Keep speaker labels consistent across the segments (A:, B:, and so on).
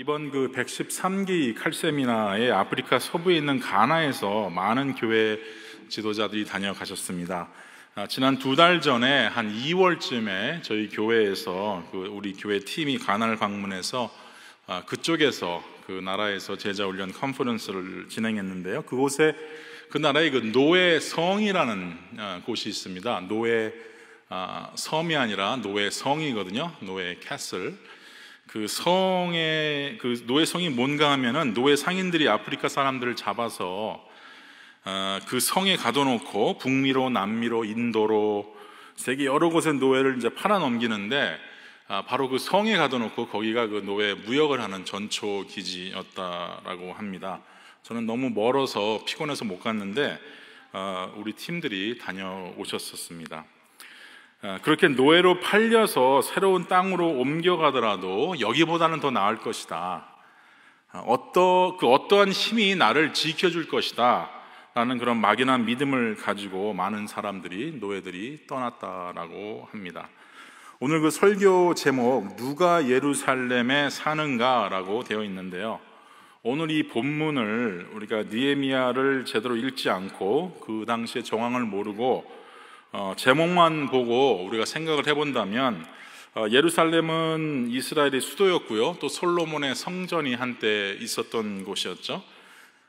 A: 이번 그 113기 칼세미나에 아프리카 서부에 있는 가나에서 많은 교회 지도자들이 다녀가셨습니다. 아, 지난 두 달 전에 한 2월쯤에 저희 교회에서 그 우리 교회 팀이 가나를 방문해서 아, 그쪽에서 그 나라에서 제자 훈련 컨퍼런스를 진행했는데요. 그곳에 그 나라의 그 노예 성이라는 아, 곳이 있습니다. 노예 섬이 아니라 노예 성이거든요. 노예 캐슬. 그 성의 그 노예 성이 뭔가 하면은 노예 상인들이 아프리카 사람들을 잡아서 어, 그 성에 가둬놓고 북미로 남미로 인도로 세계 여러 곳의 노예를 이제 팔아 넘기는데 아, 바로 그 성에 가둬놓고 거기가 그 노예 무역을 하는 전초 기지였다라고 합니다. 저는 너무 멀어서 피곤해서 못 갔는데 어, 우리 팀들이 다녀오셨었습니다. 어, 그렇게 노예로 팔려서 새로운 땅으로 옮겨가더라도 여기보다는 더 나을 것이다. 어, 어떠, 그 어떠한 힘이 나를 지켜줄 것이다. 라는 그런 막연한 믿음을 가지고 많은 사람들이, 노예들이 떠났다라고 합니다. 오늘 그 설교 제목, 누가 예루살렘에 사는가 라고 되어 있는데요. 오늘 이 본문을 우리가 니에미아를 제대로 읽지 않고 그 당시의 정황을 모르고 어, 제목만 보고 우리가 생각을 해본다면 어, 예루살렘은 이스라엘의 수도였고요. 또 솔로몬의 성전이 한때 있었던 곳이었죠.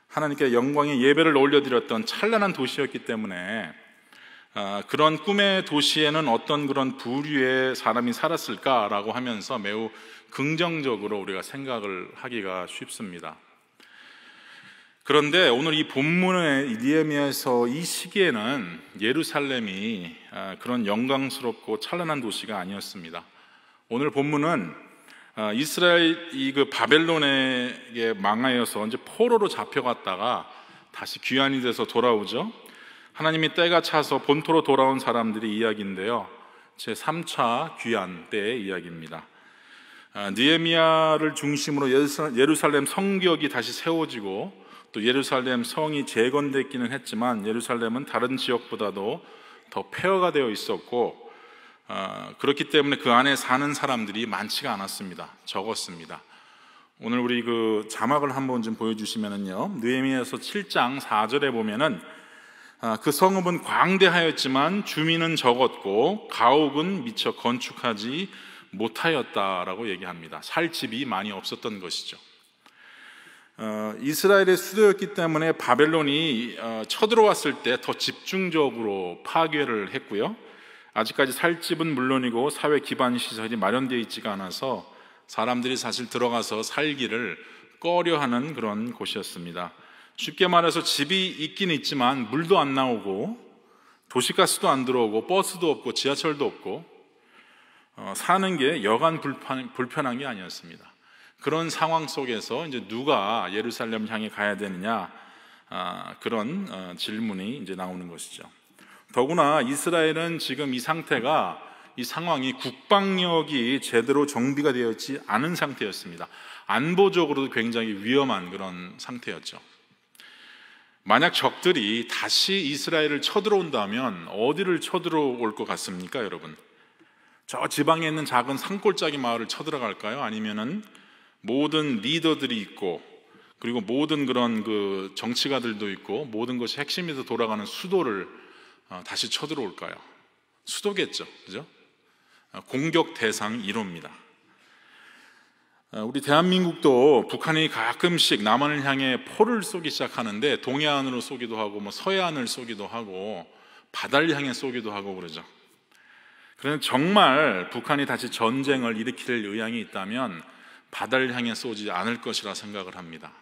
A: 하나님께 영광의 예배를 올려드렸던 찬란한 도시였기 때문에 어, 그런 꿈의 도시에는 어떤 그런 부류의 사람이 살았을까라고 하면서 매우 긍정적으로 우리가 생각을 하기가 쉽습니다. 그런데 오늘 이 본문의 니에미아에서 이 시기에는 예루살렘이 아, 그런 영광스럽고 찬란한 도시가 아니었습니다. 오늘 본문은 아, 이스라엘 이 그 바벨론에게 망하여서 이제 포로로 잡혀갔다가 다시 귀환이 돼서 돌아오죠. 하나님이 때가 차서 본토로 돌아온 사람들의 이야기인데요. 제 3차 귀환 때의 이야기입니다. 아, 니에미아를 중심으로 예루살렘 성벽이 다시 세워지고 또 예루살렘 성이 재건됐기는 했지만 예루살렘은 다른 지역보다도 더 폐허가 되어 있었고 어, 그렇기 때문에 그 안에 사는 사람들이 많지가 않았습니다. 적었습니다. 오늘 우리 그 자막을 한번 좀 보여주시면은요. 느헤미야서 7장 4절에 보면은 아, 그 성읍은 광대하였지만 주민은 적었고 가옥은 미처 건축하지 못하였다라고 얘기합니다. 살 집이 많이 없었던 것이죠. 어, 이스라엘의 수도였기 때문에 바벨론이 어, 쳐들어왔을 때 더 집중적으로 파괴를 했고요. 아직까지 살 집은 물론이고 사회 기반 시설이 마련되어 있지가 않아서 사람들이 사실 들어가서 살기를 꺼려하는 그런 곳이었습니다. 쉽게 말해서 집이 있긴 있지만 물도 안 나오고 도시가스도 안 들어오고 버스도 없고 지하철도 없고 어, 사는 게 여간 불편, 불편한 게 아니었습니다. 그런 상황 속에서 이제 누가 예루살렘 향해 가야 되느냐 아, 그런 어, 질문이 이제 나오는 것이죠. 더구나 이스라엘은 지금 이 상태가 이 상황이 국방력이 제대로 정비가 되어 있지 않은 상태였습니다. 안보적으로도 굉장히 위험한 그런 상태였죠. 만약 적들이 다시 이스라엘을 쳐들어온다면 어디를 쳐들어올 것 같습니까, 여러분? 저 지방에 있는 작은 산골짜기 마을을 쳐들어갈까요? 아니면은 모든 리더들이 있고 그리고 모든 그런 그 정치가들도 있고 모든 것이 핵심에서 돌아가는 수도를 어, 다시 쳐들어올까요? 수도겠죠, 그죠? 어, 공격 대상 1호입니다. 어, 우리 대한민국도 북한이 가끔씩 남한을 향해 포를 쏘기 시작하는데 동해안으로 쏘기도 하고 뭐 서해안을 쏘기도 하고 바다를 향해 쏘기도 하고 그러죠. 그런데 정말 북한이 다시 전쟁을 일으킬 의향이 있다면 바다를 향해 쏘지 않을 것이라 생각을 합니다.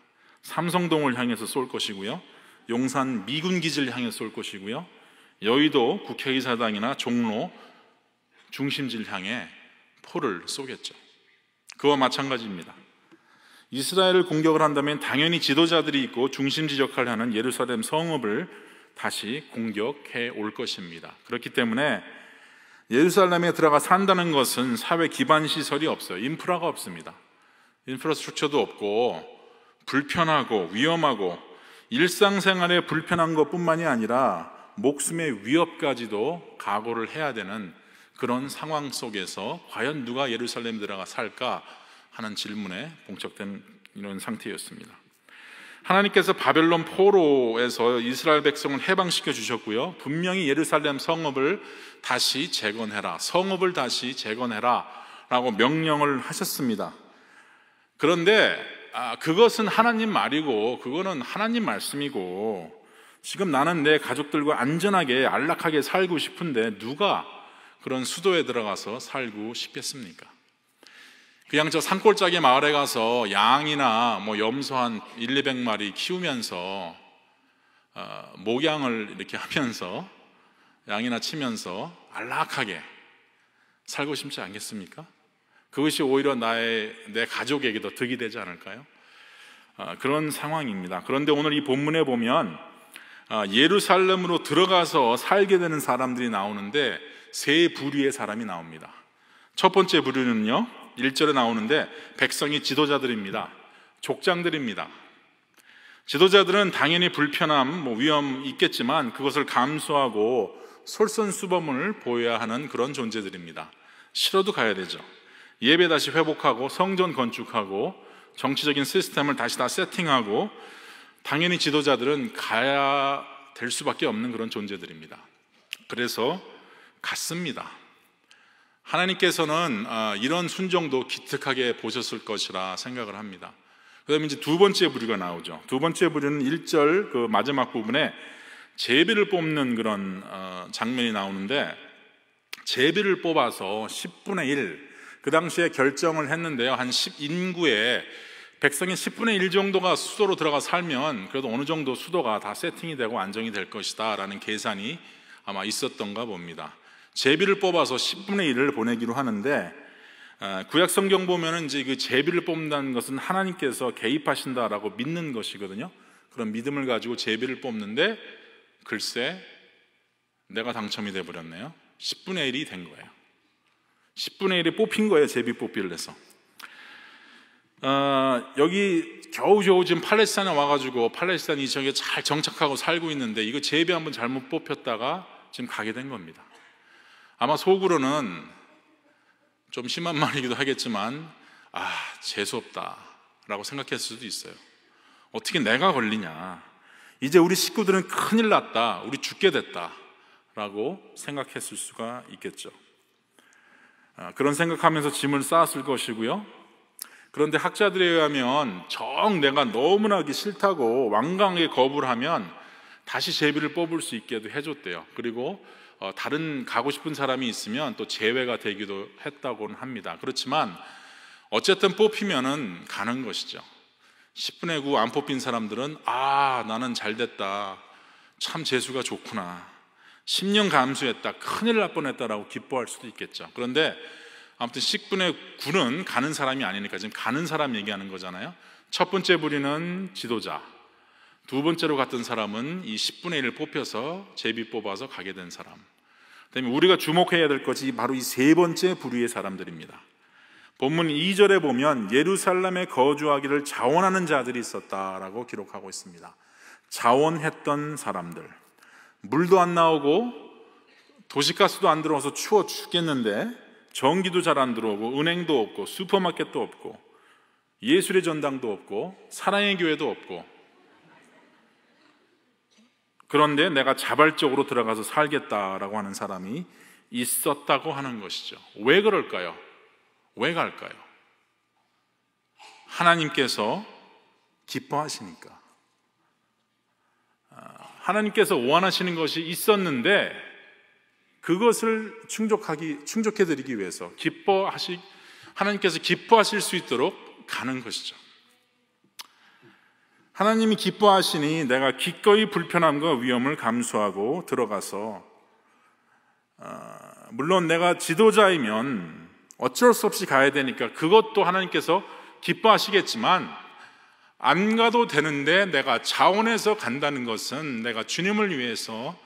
A: 삼성동을 향해서 쏠 것이고요. 용산 미군 기지를 향해 쏠 것이고요. 여의도 국회의사당이나 종로 중심지를 향해 포를 쏘겠죠. 그와 마찬가지입니다. 이스라엘을 공격을 한다면 당연히 지도자들이 있고 중심지 역할을 하는 예루살렘 성읍을 다시 공격해 올 것입니다. 그렇기 때문에 예루살렘에 들어가 산다는 것은 사회 기반 시설이 없어요. 인프라가 없습니다. 인프라스트럭처도 없고 불편하고 위험하고 일상생활에 불편한 것뿐만이 아니라 목숨의 위협까지도 각오를 해야 되는 그런 상황 속에서 과연 누가 예루살렘 들어가 살까 하는 질문에 봉착된 이런 상태였습니다. 하나님께서 바벨론 포로에서 이스라엘 백성을 해방시켜 주셨고요. 분명히 예루살렘 성읍을 다시 재건해라. 성읍을 다시 재건해라. 라고 명령을 하셨습니다. 그런데 아, 그것은 하나님 말이고 그거는 하나님 말씀이고 지금 나는 내 가족들과 안전하게 안락하게 살고 싶은데 누가 그런 수도에 들어가서 살고 싶겠습니까? 그냥 저 산골짜기 마을에 가서 양이나 뭐 염소 한 1, 200마리 키우면서 어, 목양을 이렇게 하면서 양이나 치면서 안락하게 살고 싶지 않겠습니까? 그것이 오히려 나의 내 가족에게 더 득이 되지 않을까요? 어, 그런 상황입니다. 그런데 오늘 이 본문에 보면 어, 예루살렘으로 들어가서 살게 되는 사람들이 나오는데 세 부류의 사람이 나옵니다. 첫 번째 부류는요, 1절에 나오는데 백성이 지도자들입니다. 족장들입니다. 지도자들은 당연히 불편함, 뭐 위험 있겠지만 그것을 감수하고 솔선수범을 보여야 하는 그런 존재들입니다. 싫어도 가야 되죠. 예배 다시 회복하고 성전 건축하고 정치적인 시스템을 다시 다 세팅하고 당연히 지도자들은 가야 될 수밖에 없는 그런 존재들입니다. 그래서 갔습니다. 하나님께서는 아, 이런 순종도 기특하게 보셨을 것이라 생각을 합니다. 그 다음에 이제 두 번째 부류가 나오죠. 두 번째 부류는 1절 그 마지막 부분에 제비를 뽑는 그런 어, 장면이 나오는데 제비를 뽑아서 10분의 1, 그 당시에 결정을 했는데요. 한 10인구에 백성의 10분의 1 정도가 수도로 들어가 살면 그래도 어느 정도 수도가 다 세팅이 되고 안정이 될 것이다 라는 계산이 아마 있었던가 봅니다. 제비를 뽑아서 10분의 1을 보내기로 하는데 아, 구약 성경 보면은 이제 그 제비를 뽑는다는 것은 하나님께서 개입하신다라고 믿는 것이거든요. 그런 믿음을 가지고 제비를 뽑는데 글쎄 내가 당첨이 돼 버렸네요. 10분의 1이 된 거예요. 10분의 1이 뽑힌 거예요. 제비 뽑기를 해서. 어, 여기 겨우겨우 지금 팔레스타인에 와가지고 팔레스타인 이 지역에 잘 정착하고 살고 있는데 이거 제비 한번 잘못 뽑혔다가 지금 가게 된 겁니다. 아마 속으로는 좀 심한 말이기도 하겠지만 아 재수없다라고 생각했을 수도 있어요. 어떻게 내가 걸리냐? 이제 우리 식구들은 큰일 났다. 우리 죽게 됐다라고 생각했을 수가 있겠죠. 아, 그런 생각하면서 짐을 쌓았을 것이고요. 그런데 학자들에 의하면 정 내가 너무나 하기 싫다고 완강하게 거부를 하면 다시 제비를 뽑을 수 있게도 해줬대요. 그리고 어, 다른 가고 싶은 사람이 있으면 또 제외가 되기도 했다고는 합니다. 그렇지만 어쨌든 뽑히면은 가는 것이죠. 10분의 9 안 뽑힌 사람들은 아 나는 잘 됐다. 참 재수가 좋구나. 10년 감수했다. 큰일 날 뻔했다라고 기뻐할 수도 있겠죠. 그런데 아무튼 10분의 9는 가는 사람이 아니니까 지금 가는 사람 얘기하는 거잖아요. 첫 번째 부리는 지도자. 두 번째로 갔던 사람은 이 10분의 1을 뽑혀서 제비 뽑아서 가게 된 사람. 그다음에 우리가 주목해야 될 것이 바로 이 세 번째 부류의 사람들입니다. 본문 2절에 보면 예루살렘에 거주하기를 자원하는 자들이 있었다라고 기록하고 있습니다. 자원했던 사람들. 물도 안 나오고 도시가스도 안 들어와서 추워 죽겠는데 전기도 잘 안 들어오고 은행도 없고 슈퍼마켓도 없고 예술의 전당도 없고 사랑의 교회도 없고 그런데 내가 자발적으로 들어가서 살겠다라고 하는 사람이 있었다고 하는 것이죠. 왜 그럴까요? 왜 갈까요? 하나님께서 기뻐하시니까. 아, 하나님께서 원하시는 것이 있었는데 그것을 충족하기 충족해 드리기 위해서 기뻐하시 하나님께서 기뻐하실 수 있도록 가는 것이죠. 하나님이 기뻐하시니 내가 기꺼이 불편함과 위험을 감수하고 들어가서 어, 물론 내가 지도자이면 어쩔 수 없이 가야 되니까 그것도 하나님께서 기뻐하시겠지만 안 가도 되는데 내가 자원해서 간다는 것은 내가 주님을 위해서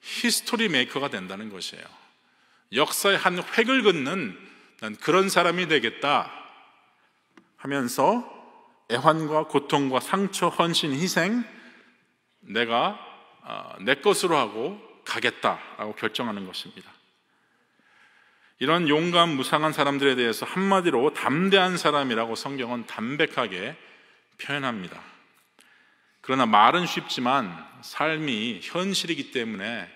A: 히스토리 메이커가 된다는 것이에요. 역사의 한 획을 긋는 난 그런 사람이 되겠다 하면서 애환과 고통과 상처, 헌신, 희생 내가 어, 내 것으로 하고 가겠다라고 결정하는 것입니다. 이런 용감 무상한 사람들에 대해서 한마디로 담대한 사람이라고 성경은 담백하게 표현합니다. 그러나 말은 쉽지만 삶이 현실이기 때문에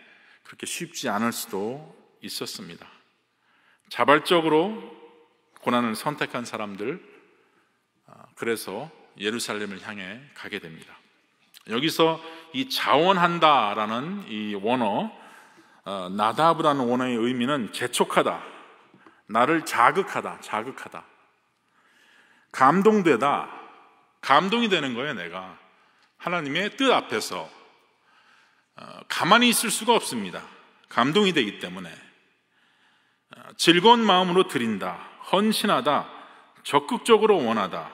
A: 그렇게 쉽지 않을 수도 있었습니다. 자발적으로 고난을 선택한 사람들, 아, 그래서 예루살렘을 향해 가게 됩니다. 여기서 이 자원한다라는 이 원어, 어, 나다브라는 원어의 의미는 재촉하다, 나를 자극하다, 자극하다, 감동되다, 감동이 되는 거예요, 내가. 하나님의 뜻 앞에서 어, 가만히 있을 수가 없습니다. 감동이 되기 때문에 어, 즐거운 마음으로 드린다, 헌신하다, 적극적으로 원하다,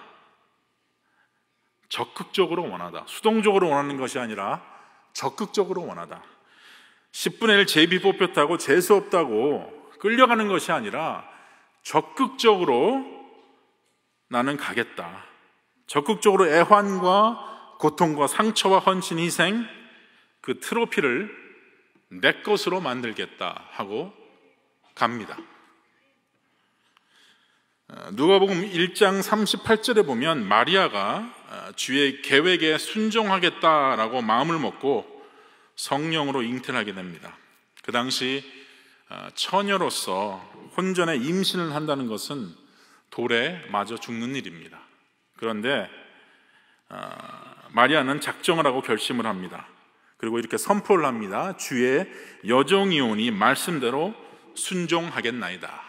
A: 적극적으로 원하다. 수동적으로 원하는 것이 아니라 적극적으로 원하다. 10분의 1 제비 뽑혔다고 재수 없다고 끌려가는 것이 아니라 적극적으로 나는 가겠다. 적극적으로 애환과 고통과 상처와 헌신, 희생, 그 트로피를 내 것으로 만들겠다 하고 갑니다. 어, 누가복음 1장 38절에 보면 마리아가 어, 주의 계획에 순종하겠다라고 마음을 먹고 성령으로 잉태하게 됩니다. 그 당시 어, 처녀로서 혼전에 임신을 한다는 것은 돌에 맞아 죽는 일입니다. 그런데 마리아는 작정을 하고 결심을 합니다. 그리고 이렇게 선포를 합니다. 주의 여종이오니 말씀대로 순종하겠나이다.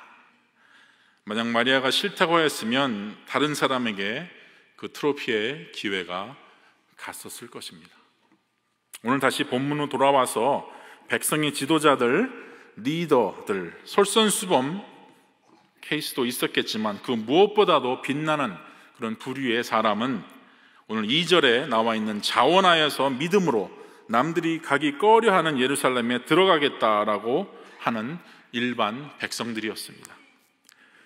A: 만약 마리아가 싫다고 했으면 다른 사람에게 그 트로피의 기회가 갔었을 것입니다. 오늘 다시 본문으로 돌아와서 백성의 지도자들, 리더들, 솔선수범 케이스도 있었겠지만 그 무엇보다도 빛나는 그런 부류의 사람은 오늘 2절에 나와 있는 자원하여서 믿음으로 남들이 가기 꺼려하는 예루살렘에 들어가겠다라고 하는 일반 백성들이었습니다.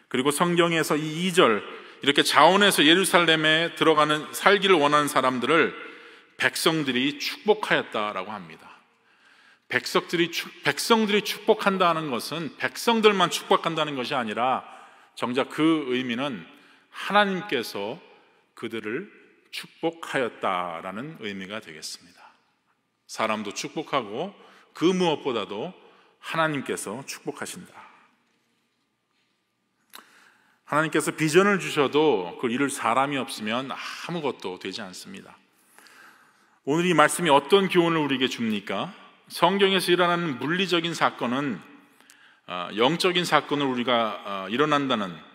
A: 그리고 성경에서 이 2절 이렇게 자원해서 예루살렘에 들어가는 살기를 원하는 사람들을 백성들이 축복하였다라고 합니다. 백성들이, 백성들이 축복한다는 것은 백성들만 축복한다는 것이 아니라 정작 그 의미는 하나님께서 그들을 축복하였다라는 의미가 되겠습니다. 사람도 축복하고 그 무엇보다도 하나님께서 축복하신다. 하나님께서 비전을 주셔도 그걸 이룰 사람이 없으면 아무것도 되지 않습니다. 오늘 이 말씀이 어떤 교훈을 우리에게 줍니까? 성경에서 일어나는 물리적인 사건은 어, 영적인 사건을 우리가 어, 일어난다는 어,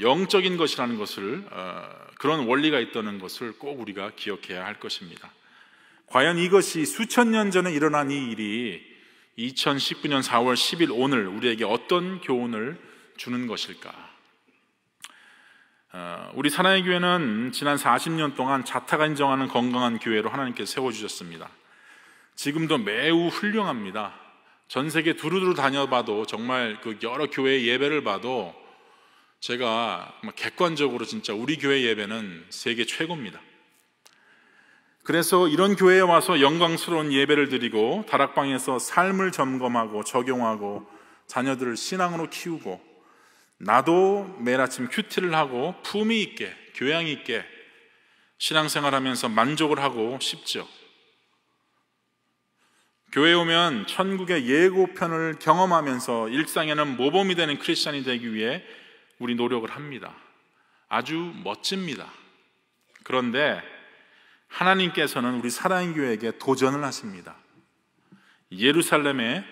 A: 영적인 것이라는 것을 그런 원리가 있다는 것을 꼭 우리가 기억해야 할 것입니다. 과연 이것이 수천 년 전에 일어난 이 일이 2019년 4월 10일 오늘 우리에게 어떤 교훈을 주는 것일까? 어, 우리 사나이 교회는 지난 40년 동안 자타가 인정하는 건강한 교회로 하나님께서 세워주셨습니다. 지금도 매우 훌륭합니다. 전 세계 두루두루 다녀봐도 정말 그 여러 교회 예배를 봐도 제가 객관적으로 진짜 우리 교회 예배는 세계 최고입니다. 그래서 이런 교회에 와서 영광스러운 예배를 드리고 다락방에서 삶을 점검하고 적용하고 자녀들을 신앙으로 키우고 나도 매일 아침 큐티를 하고 품위 있게, 교양 있게 신앙생활 하면서 만족을 하고 싶죠. 교회 오면 천국의 예고편을 경험하면서 일상에는 모범이 되는 크리스천이 되기 위해 우리 노력을 합니다. 아주 멋집니다. 그런데 하나님께서는 우리 사랑의 교회에게 도전을 하십니다. 예루살렘에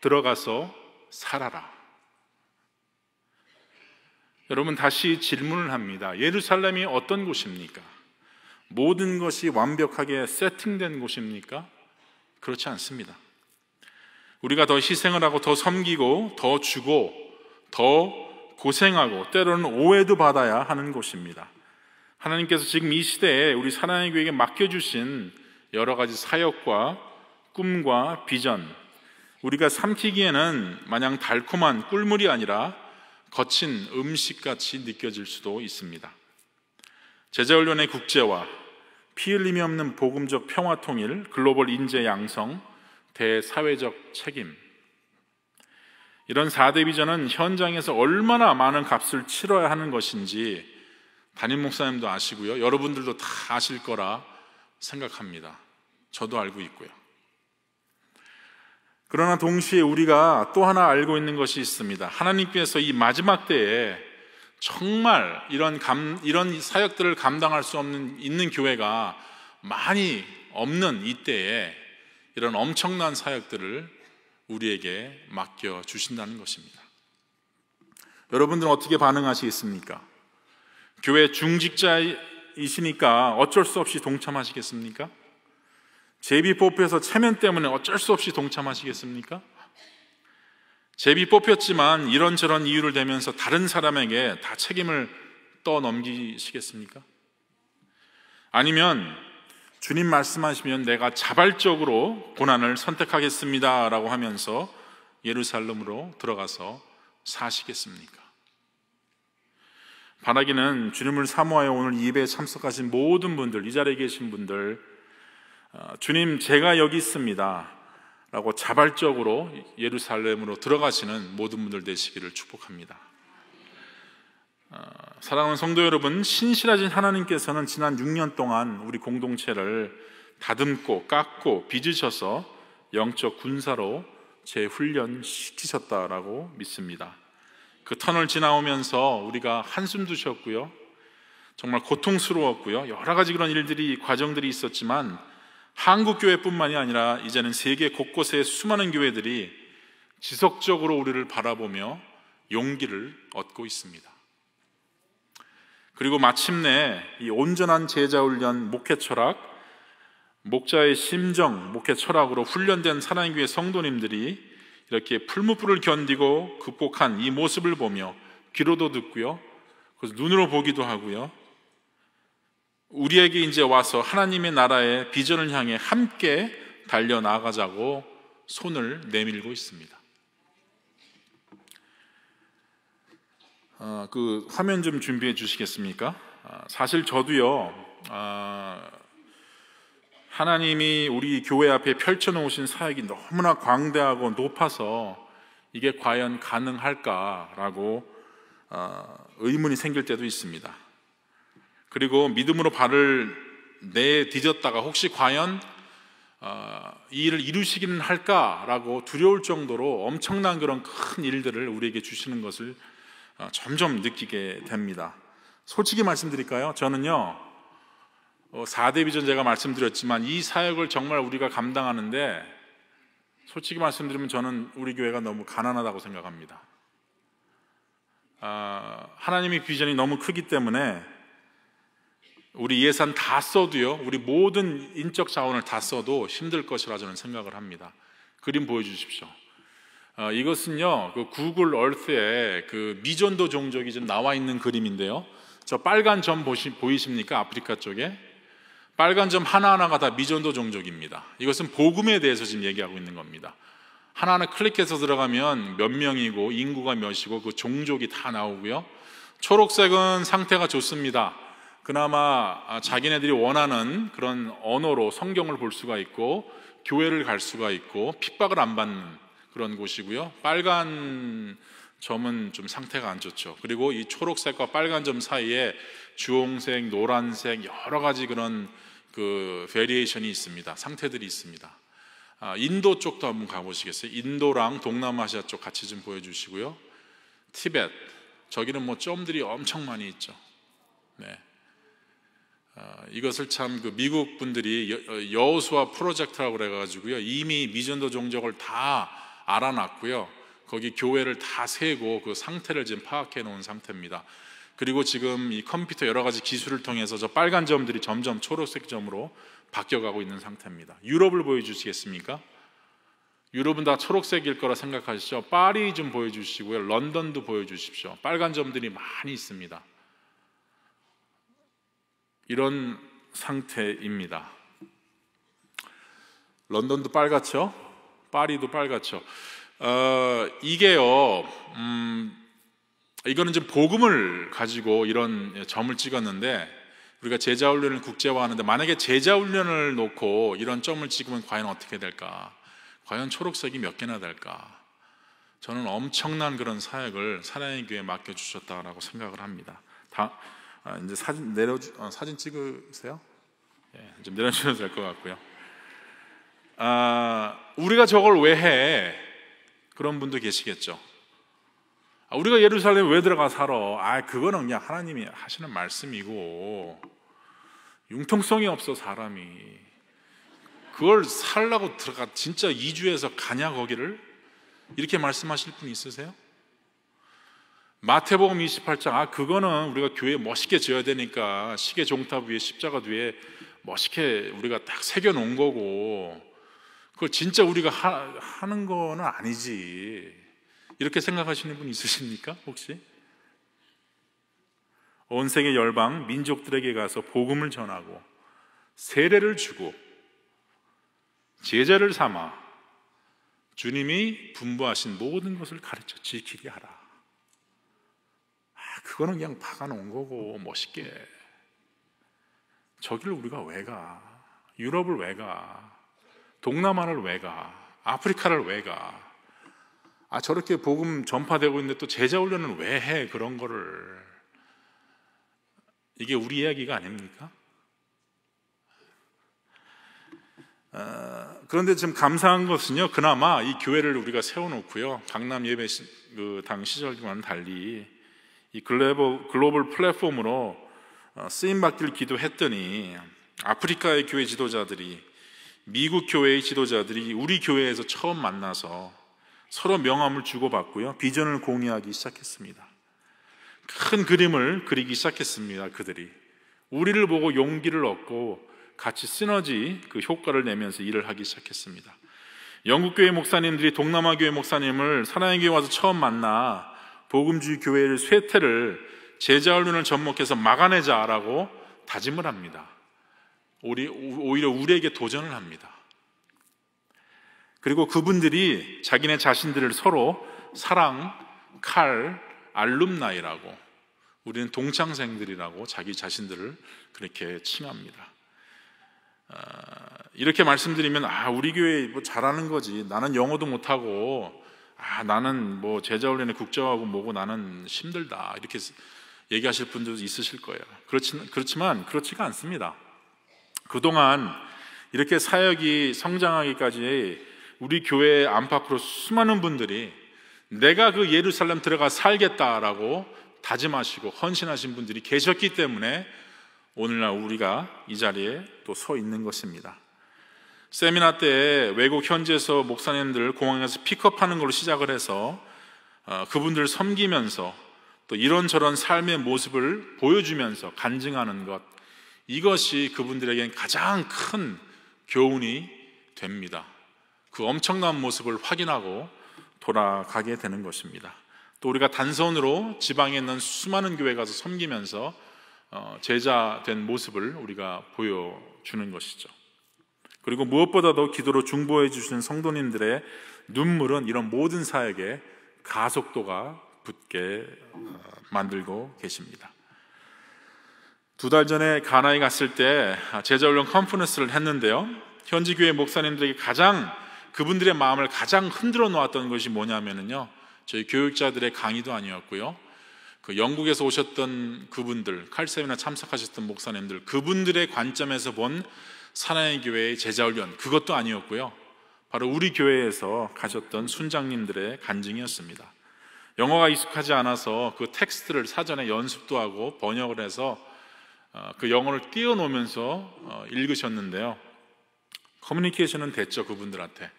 A: 들어가서 살아라. 여러분 다시 질문을 합니다. 예루살렘이 어떤 곳입니까? 모든 것이 완벽하게 세팅된 곳입니까? 그렇지 않습니다. 우리가 더 희생을 하고 더 섬기고 더 주고 더 고생하고 때로는 오해도 받아야 하는 곳입니다. 하나님께서 지금 이 시대에 우리 사랑의 교회에게 맡겨주신 여러 가지 사역과 꿈과 비전, 우리가 삼키기에는 마냥 달콤한 꿀물이 아니라 거친 음식같이 느껴질 수도 있습니다. 제자훈련의 국제화, 피 흘림이 없는 복음적 평화 통일, 글로벌 인재 양성, 대사회적 책임. 이런 4대 비전은 현장에서 얼마나 많은 값을 치러야 하는 것인지 담임 목사님도 아시고요. 여러분들도 다 아실 거라 생각합니다. 저도 알고 있고요. 그러나 동시에 우리가 또 하나 알고 있는 것이 있습니다. 하나님께서 이 마지막 때에 정말 이런 감, 이런 사역들을 감당할 수 없는 있는 교회가 많이 없는 이때에 이런 엄청난 사역들을 우리에게 맡겨 주신다는 것입니다. 여러분들은 어떻게 반응하시겠습니까? 교회 중직자이시니까 어쩔 수 없이 동참하시겠습니까? 제비 뽑혀서 체면 때문에 어쩔 수 없이 동참하시겠습니까? 제비 뽑혔지만 이런저런 이유를 대면서 다른 사람에게 다 책임을 떠넘기시겠습니까? 아니면 주님 말씀하시면 내가 자발적으로 고난을 선택하겠습니다. 라고 하면서 예루살렘으로 들어가서 사시겠습니까? 바라기는 주님을 사모하여 오늘 예배에 참석하신 모든 분들, 이 자리에 계신 분들, 어, 주님, 제가 여기 있습니다. 라고 자발적으로 예루살렘으로 들어가시는 모든 분들 되시기를 축복합니다. 어, 사랑하는 성도 여러분, 신실하신 하나님께서는 지난 6년 동안 우리 공동체를 다듬고 깎고 빚으셔서 영적 군사로 재훈련시키셨다라고 믿습니다. 그 터널 지나오면서 우리가 한숨도 쉬었고요. 정말 고통스러웠고요. 여러 가지 그런 일들이, 과정들이 있었지만 한국 교회뿐만이 아니라 이제는 세계 곳곳의 수많은 교회들이 지속적으로 우리를 바라보며 용기를 얻고 있습니다. 그리고 마침내 이 온전한 제자 훈련 목회 철학, 목자의 심정, 목회 철학으로 훈련된 사랑교회 성도님들이 이렇게 풀무불을 견디고 극복한 이 모습을 보며 귀로도 듣고요. 그래서 눈으로 보기도 하고요. 우리에게 이제 와서 하나님의 나라의 비전을 향해 함께 달려 나가자고 손을 내밀고 있습니다. 어, 그 화면 좀 준비해 주시겠습니까? 아, 사실 저도요, 아, 하나님이 우리 교회 앞에 펼쳐놓으신 사역이 너무나 광대하고 높아서 이게 과연 가능할까라고 아, 의문이 생길 때도 있습니다. 그리고 믿음으로 발을 내디뎠다가 혹시 과연 이 일을 이루시기는 할까라고 두려울 정도로 엄청난 그런 큰 일들을 우리에게 주시는 것을 어, 점점 느끼게 됩니다. 솔직히 말씀드릴까요? 저는요, 4대 어, 비전 제가 말씀드렸지만 이 사역을 정말 우리가 감당하는데 솔직히 말씀드리면 저는 우리 교회가 너무 가난하다고 생각합니다. 아, 하나님의 비전이 너무 크기 때문에 우리 예산 다 써도요, 우리 모든 인적 자원을 다 써도 힘들 것이라 저는 생각을 합니다. 그림 보여주십시오. 어, 이것은요, 그 구글 얼스에 그 미전도 종족이 좀 나와 있는 그림인데요. 저 빨간 점 보시, 보이십니까? 아프리카 쪽에. 빨간 점 하나하나가 다 미전도 종족입니다. 이것은 복음에 대해서 지금 얘기하고 있는 겁니다. 하나하나 클릭해서 들어가면 몇 명이고 인구가 몇이고 그 종족이 다 나오고요. 초록색은 상태가 좋습니다. 그나마 아, 자기네들이 원하는 그런 언어로 성경을 볼 수가 있고 교회를 갈 수가 있고 핍박을 안 받는 그런 곳이고요. 빨간 점은 좀 상태가 안 좋죠. 그리고 이 초록색과 빨간 점 사이에 주홍색, 노란색 여러 가지 그런 그 베리에이션이 있습니다. 상태들이 있습니다. 아, 인도 쪽도 한번 가보시겠어요? 인도랑 동남아시아 쪽 같이 좀 보여주시고요. 티벳 저기는 뭐 점들이 엄청 많이 있죠. 네. 아, 이것을 참 그 미국 분들이 여호수아 프로젝트라고 그래가지고요 이미 미전도 종족을 다 알아놨고요. 거기 교회를 다 세고 그 상태를 지금 파악해 놓은 상태입니다. 그리고 지금 이 컴퓨터 여러 가지 기술을 통해서 저 빨간 점들이 점점 초록색 점으로 바뀌어가고 있는 상태입니다. 유럽을 보여주시겠습니까? 유럽은 다 초록색일 거라 생각하시죠? 파리 좀 보여주시고요. 런던도 보여주십시오. 빨간 점들이 많이 있습니다. 이런 상태입니다. 런던도 빨갛죠? 파리도 빨갛죠. 어, 이게요, 음, 이거는 좀 복음을 가지고 이런 점을 찍었는데 우리가 제자 훈련을 국제화하는데 만약에 제자 훈련을 놓고 이런 점을 찍으면 과연 어떻게 될까? 과연 초록색이 몇 개나 될까? 저는 엄청난 그런 사역을 사랑의 교회에 맡겨 주셨다라고 생각을 합니다. 다 아, 이제 사진 내려 어, 사진 찍으세요? 예, 좀 내려주셔도 될 것 같고요. 아, 우리가 저걸 왜 해? 그런 분도 계시겠죠. 아, 우리가 예루살렘 왜 들어가 살아? 아, 그거는 그냥 하나님이 하시는 말씀이고 융통성이 없어 사람이. 그걸 살라고 들어가 진짜 2주에서 가냐 거기를? 이렇게 말씀하실 분 있으세요? 마태복음 28장 아 그거는 우리가 교회 멋있게 지어야 되니까 시계 종탑 위에 십자가 뒤에 멋있게 우리가 딱 새겨 놓은 거고 그걸 진짜 우리가 하, 는 거는 아니지 이렇게 생각하시는 분 있으십니까 혹시? 온 세계 열방 민족들에게 가서 복음을 전하고 세례를 주고 제자를 삼아 주님이 분부하신 모든 것을 가르쳐 지키게 하라. 아, 그거는 그냥 박아놓은 거고 멋있게 저기를 우리가 왜 가? 유럽을 왜 가? 동남아를 왜 가? 아프리카를 왜 가? 아, 저렇게 복음 전파되고 있는데 또 제자 훈련은 왜 해? 그런 거를. 이게 우리 이야기가 아닙니까? 어, 그런데 좀 감사한 것은요, 그나마 이 교회를 우리가 세워놓고요, 강남 예배 그당 시절과는 달리 이 글로벌, 글로벌 플랫폼으로 어, 쓰임 받길 기도했더니 아프리카의 교회 지도자들이 미국 교회의 지도자들이 우리 교회에서 처음 만나서 서로 명함을 주고받고요. 비전을 공유하기 시작했습니다. 큰 그림을 그리기 시작했습니다. 그들이. 우리를 보고 용기를 얻고 같이 시너지 그 효과를 내면서 일을 하기 시작했습니다. 영국교회 목사님들이 동남아교회 목사님을 사랑의 교회 와서 처음 만나 복음주의 교회를 쇠퇴를 제자훈련을 접목해서 막아내자라고 다짐을 합니다. 오히려 우리에게 도전을 합니다. 그리고 그분들이 자기네 자신들을 서로 사랑, 칼, 알룸나이라고 우리는 동창생들이라고 자기 자신들을 그렇게 칭합니다. 아, 이렇게 말씀드리면 아 우리 교회 뭐 잘하는 거지 나는 영어도 못하고 아 나는 뭐 제자 훈련에 국정하고 뭐고 나는 힘들다 이렇게 얘기하실 분들도 있으실 거예요. 그렇지, 그렇지만 그렇지가 않습니다. 그동안 이렇게 사역이 성장하기까지 우리 교회 안팎으로 수많은 분들이 내가 그 예루살렘 들어가 살겠다라고 다짐하시고 헌신하신 분들이 계셨기 때문에 오늘날 우리가 이 자리에 또 서 있는 것입니다. 세미나 때 외국 현지에서 목사님들 공항에서 픽업하는 걸로 시작을 해서 어, 그분들을 섬기면서 또 이런저런 삶의 모습을 보여주면서 간증하는 것, 이것이 그분들에겐 가장 큰 교훈이 됩니다. 그 엄청난 모습을 확인하고 돌아가게 되는 것입니다. 또 우리가 단선으로 지방에 있는 수많은 교회 가서 섬기면서 어, 제자 된 모습을 우리가 보여주는 것이죠. 그리고 무엇보다도 기도로 중보해 주시는 성도님들의 눈물은 이런 모든 사역에 가속도가 붙게 어, 만들고 계십니다. 두 달 전에 가나에 갔을 때 제자훈련 컨퍼런스를 했는데요. 현지 교회 목사님들에게 가장 그분들의 마음을 가장 흔들어 놓았던 것이 뭐냐면요. 저희 교육자들의 강의도 아니었고요. 그 영국에서 오셨던 그분들, 칼세미나 참석하셨던 목사님들, 그분들의 관점에서 본 사나이 교회의 제자훈련 그것도 아니었고요. 바로 우리 교회에서 가셨던 순장님들의 간증이었습니다. 영어가 익숙하지 않아서 그 텍스트를 사전에 연습도 하고 번역을 해서 어, 그 영어를 띄워놓으면서 어, 읽으셨는데요. 커뮤니케이션은 됐죠, 그분들한테.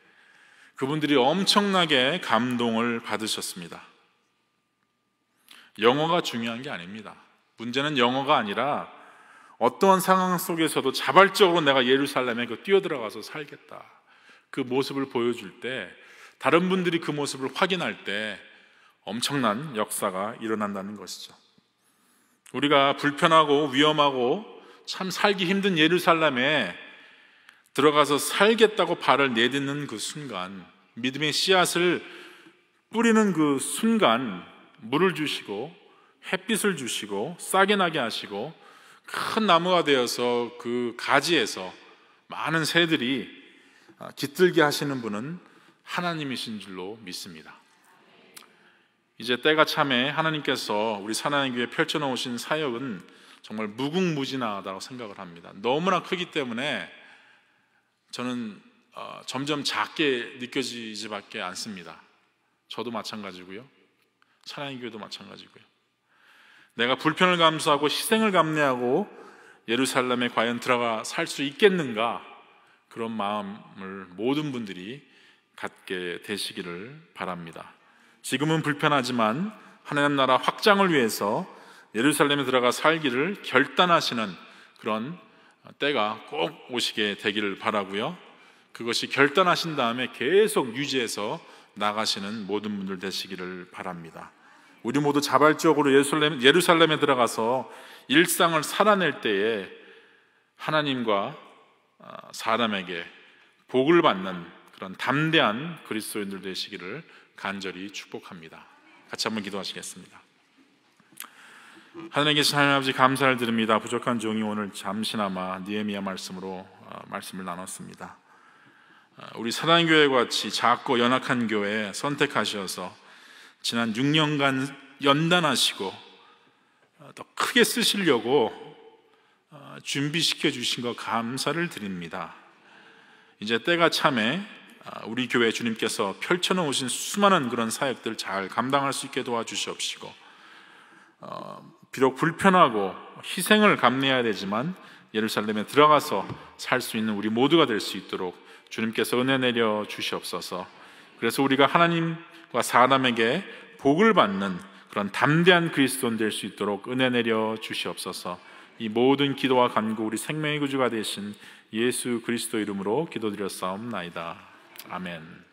A: 그분들이 엄청나게 감동을 받으셨습니다. 영어가 중요한 게 아닙니다. 문제는 영어가 아니라 어떠한 상황 속에서도 자발적으로 내가 예루살렘에 그 뛰어들어가서 살겠다. 그 모습을 보여줄 때, 다른 분들이 그 모습을 확인할 때, 엄청난 역사가 일어난다는 것이죠. 우리가 불편하고 위험하고 참 살기 힘든 예루살렘에 들어가서 살겠다고 발을 내딛는 그 순간, 믿음의 씨앗을 뿌리는 그 순간, 물을 주시고, 햇빛을 주시고, 싹이 나게 하시고, 큰 나무가 되어서 그 가지에서 많은 새들이 깃들게 하시는 분은 하나님이신 줄로 믿습니다. 이제 때가 참에 하나님께서 우리 사나의 교회 펼쳐놓으신 사역은 정말 무궁무진하다고 생각을 합니다. 너무나 크기 때문에 저는 어, 점점 작게 느껴지지밖에 않습니다. 저도 마찬가지고요. 사나의 교회도 마찬가지고요. 내가 불편을 감수하고 희생을 감내하고 예루살렘에 과연 들어가 살 수 있겠는가 그런 마음을 모든 분들이 갖게 되시기를 바랍니다. 지금은 불편하지만 하나님 나라 확장을 위해서 예루살렘에 들어가 살기를 결단하시는 그런 때가 꼭 오시게 되기를 바라고요. 그것이 결단하신 다음에 계속 유지해서 나가시는 모든 분들 되시기를 바랍니다. 우리 모두 자발적으로 예루살렘, 예루살렘에 들어가서 일상을 살아낼 때에 하나님과 아, 사람에게 복을 받는 그런 담대한 그리스도인들 되시기를 간절히 축복합니다. 같이 한번 기도하시겠습니다. 하늘에 계신 하나님 아버지 감사를 드립니다. 부족한 종이 오늘 잠시나마 니에미야 말씀으로 아, 말씀을 나눴습니다. 아, 우리 사랑교회 같이 작고 연약한 교회 선택하셔서 지난 6년간 연단하시고 더 크게 쓰시려고 어, 준비시켜 주신 것 감사를 드립니다. 이제 때가 참에 아, 우리 교회 주님께서 펼쳐놓으신 수많은 그런 사역들 잘 감당할 수 있게 도와주시옵시고 어, 비록 불편하고 희생을 감내해야 되지만 예루살렘에 들어가서 살 수 있는 우리 모두가 될 수 있도록 주님께서 은혜 내려 주시옵소서. 그래서 우리가 하나님과 사람에게 복을 받는 그런 담대한 그리스도인 될 수 있도록 은혜 내려 주시옵소서. 이 모든 기도와 간구 우리 생명의 구주가 되신 예수 그리스도 이름으로 기도드렸사옵나이다. 아멘.